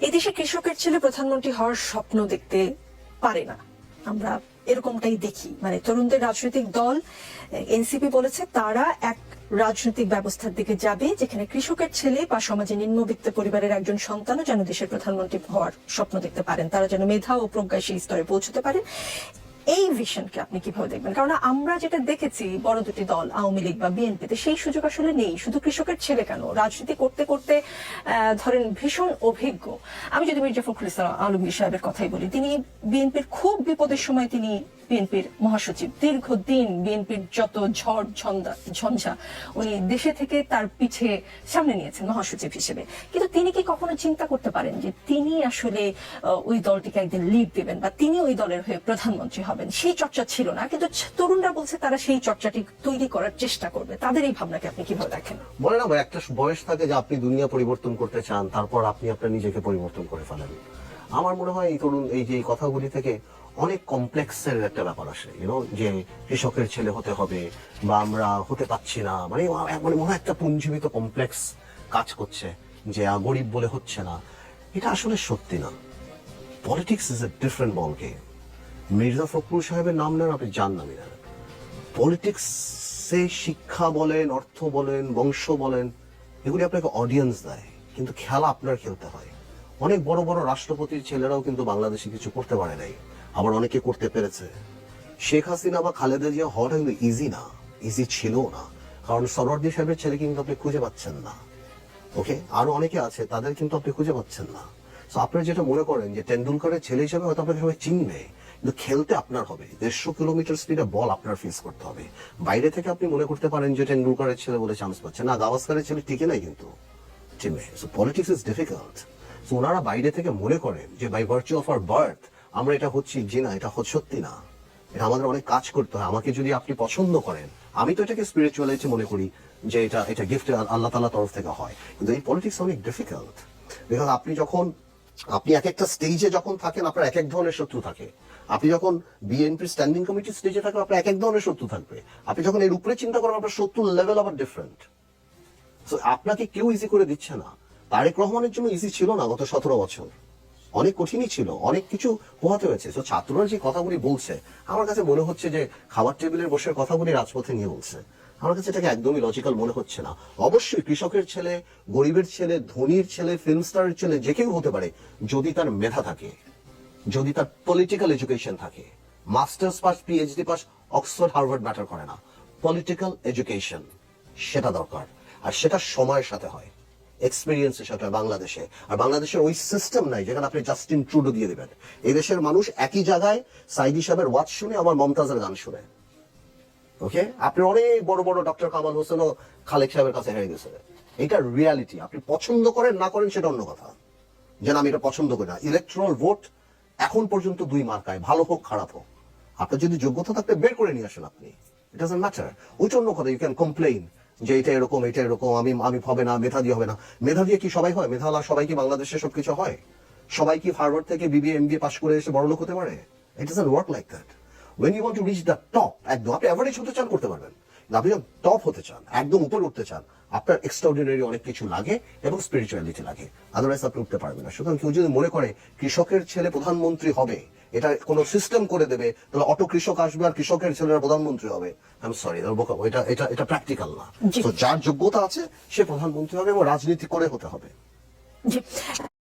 এদেশে কৃষকের ছেলে প্রধানমন্ত্রী হওয়ার স্বপ্ন দেখতে পারে না। আমরা এরকমটাই দেখি। মানে তরুণদের রাজনৈতিক দল, এনসিপি বলেছে তারা এক রাজনৈতিক ব্যবস্থার দিকে যাবে, যেখানে কৃষকের ছেলে বা সমাজে নিম্নবিত্ত পরিবারের একজন সন্তানও যেন দেশের প্রধানমন্ত্রী হওয়ার স্বপ্ন দেখতে পারেন। তারা যেন মেধা ও প্রজ্ঞায় সেই স্তরে পৌঁছতে পারেন। এই ভিশনকে আপনি কীভাবে দেখবেন? কারণ আমরা যেটা দেখেছি, বড় দুটি দল, আওয়ামী লীগ বা বিএনপিতে, সেই সুযোগ আসলে নেই। শুধু কৃষকের ছেলে কেন? রাজনীতি করতে করতে ধরেন ভীষণ অভিজ্ঞ। আমি যদি মির্জা ফখরুল ইসলাম আলমগীর সাহেবের কথাই বলি, তিনি বিএনপির খুব বিপদের সময় তিনি বিএনপির মহাসচিব। দীর্ঘদিন বিএনপির যত ঝড় ঝঞ্ঝা, উনি দেশে থেকে তার পিছে সামনে নিয়েছেন মহাসচিব হিসেবে। কিন্তু তিনি কি কখনো চিন্তা করতে পারেন যে তিনি আসলে ওই দলটিকে একদিন লিড দেবেন বা তিনি ওই দলের হয়ে প্রধানমন্ত্রী হবেন? সেই চর্চা ছিল না, কিন্তু তরুণরা বলছে তারা সেই চর্চাটি তৈরি করার চেষ্টা করবে। তাদের এই ভাবনাকে আপনি কীভাবে দেখেন? বলে না একটা বয়স থাকে যে আপনি দুনিয়া পরিবর্তন করতে চান, তারপর আপনি আপনার নিজেকে পরিবর্তন করে ফেলেন। আমার মনে হয় এই তরুণ, এই যে কথাগুলি থেকে অনেক কমপ্লেক্সের একটা ব্যাপার আসে। ইউনো যে কৃষকের ছেলে হতে হবে বা আমরা হতে পাচ্ছি না। মানে মানে মনে হয় একটা পুঞ্জীবিত কমপ্লেক্স কাজ করছে যে গরিব বলে হচ্ছে না। এটা আসলে সত্যি না। Politics is a different ball game Mirza Fakhrul সাহেবের নাম নেন, আপনি জান নামি নেন পলিটিক্সে শিক্ষা বলেন, অর্থ বলেন, বংশ বলেন, এগুলি আপনাকে অডিয়েন্স দেয়। কিন্তু খেলা আপনার খেলতে হয়। অনেক বড় বড় রাষ্ট্রপতির ছেলেরাও কিন্তু বাংলাদেশে কিছু করতে পারে নাই। আবার অনেকে করতে পেরেছে। শেখ হাসিনা বা খালেদা জিয়া হওয়াটা কিন্তু ইজি না। ইজি ছিল না। কারণ সরওয়ার্দি সাহেবের ছেলে কিন্তু আপনি খুঁজে পাচ্ছেন না। ওকে আরও অনেকে আছে, তাদের কিন্তু আপনি খুঁজে পাচ্ছেন না। তো আপনারা যেটা মনে করেন যে টেন্ডুলকারের ছেলে হিসেবে হয়তো আপনাকে সবাই চিনবে। কিন্তু খেলতে আপনার হবে। দেড়শো কিলোমিটার স্পিডে বল আপনার ফেস করতে হবে। বাইরে থেকে আপনি মনে করতে পারেন যে টেন্ডুলকারের ছেলে বলে চান্স পাচ্ছে। না, গাভাস্কারের ছেলে টিকে নাই কিন্তু। টিমে so politics is difficult so ওনারা বাইরে থেকে মনে করেন যে by virtue of our birth আমরা এটা হচ্ছি যে না, এটা হচ্ছে সত্যি না। এটা আমাদের অনেক কাজ করতে হয়। আমাকে যদি আপনি পছন্দ করেন, আমি তো এটাকে স্পিরিচুয়ালিটি মনে করি যে এটা এটা গিফট আল্লাহ তালা তরফ থেকে হয়। কিন্তু এই পলিটিক্স অনেক ডিফিকাল্ট বিকজ আপনি যখন আপনি এক একটা স্টেজে যখন থাকেন আপনার এক এক ধরনের শত্রু থাকে। আপনি যখন বিএনপি স্ট্যান্ডিং কমিটির স্টেজে থাকেন আপনার এক এক ধরনের শত্রু থাকবে। আপনি যখন এর উপরে চিন্তা করেন আপনার শত্রুর লেভেল আবার ডিফারেন্ট So, আপনাকে কেউ ইজি করে দিচ্ছে না। তারেক রহমানের জন্য ইজি ছিল না গত সতেরো বছর। অনেক কঠিনই ছিল অনেক কিছু পোহাতে হয়েছে। তো ছাত্ররা যে কথাগুলি বলছে আমার কাছে মনে হচ্ছে যে খাবার টেবিলের বসে কথাগুলি রাজপথে নিয়ে বলছে। আমার কাছে এটাকে একদমই লজিক্যাল মনে হচ্ছে না। অবশ্যই কৃষকের ছেলে, গরিবের ছেলে, ধনীর ছেলে ফিল্ম স্টারের ছেলে, যে কেউ হতে পারে, যদি তার মেধা থাকে, যদি তার পলিটিক্যাল এডুকেশন থাকে। Masters pass PhD pass Oxford Harvard matter করে না। পলিটিক্যাল এডুকেশন সেটা দরকার। আর সেটা সময়ের সাথে হয় এক্সপিরিয়েন্সের সাথে বাংলাদেশে। আর বাংলাদেশের ওই সিস্টেম নাই যেখানে আপনি জাস্টিন ট্রুডো দিয়ে দেবেন। এই দেশের মানুষ একই জায়গায় সাইদি সাহেবের ওয়াজ শুনে আমার মমতাজের গান শুনে। ওকে আপনি অনেক বড় বড় ডক্টর কামাল খালেক সাহেবের কাছে হেরে গেছে। এটা রিয়ালিটি আপনি পছন্দ করেন, না করেন, সেটা অন্য কথা। যেন আমি এটা পছন্দ করি না। ইলেকট্রাল ভোট এখন পর্যন্ত দুই মার্কায়। ভালো হোক, খারাপ হোক। আপনার যদি যোগ্যতা থাকতে বের করে নিয়ে আসেন আপনি। ইট ডাজন্ট ম্যাটার ওইটা অন্য কথা ইউ ক্যান কমপ্লেইন যে এটা এরকম এটা এরকম, আমি আমি হবে না মেধা দিয়ে হবে না। মেধা দিয়ে কি সবাই হয়? মেধা সবাই কি বাংলাদেশে সবকিছু হয়? সবাই কি হার্ভার্ড থেকে বিবিএ এমবিএ পাশ করে এসে বড় লোক হতে পারে? It doesn't work like that when you want to reach the top একদম আপনি অ্যাভারেজ হতে চান করতে পারবেন। আপনি যখন টপ হতে চান একদম উপরে উঠতে চান আপনার এক্সট্রাঅর্ডিনারি অনেক কিছু লাগে এবং স্পিরিচুয়ালিটি লাগে। আদারওয়াইজ আপনি উঠতে পারবেন না। সুতরাং কেউ যদি মনে করে কৃষকের ছেলে প্রধানমন্ত্রী হবে এটা কোনো সিস্টেম করে দেবে তাহলে অটো কৃষক আসবে আর কৃষকের ছেলেরা প্রধানমন্ত্রী হবে। আমি সরি এটা এটা এটা প্র্যাকটিক্যাল না। তো যার যোগ্যতা আছে সে প্রধানমন্ত্রী হবে এবং রাজনীতি করে হতে হবে।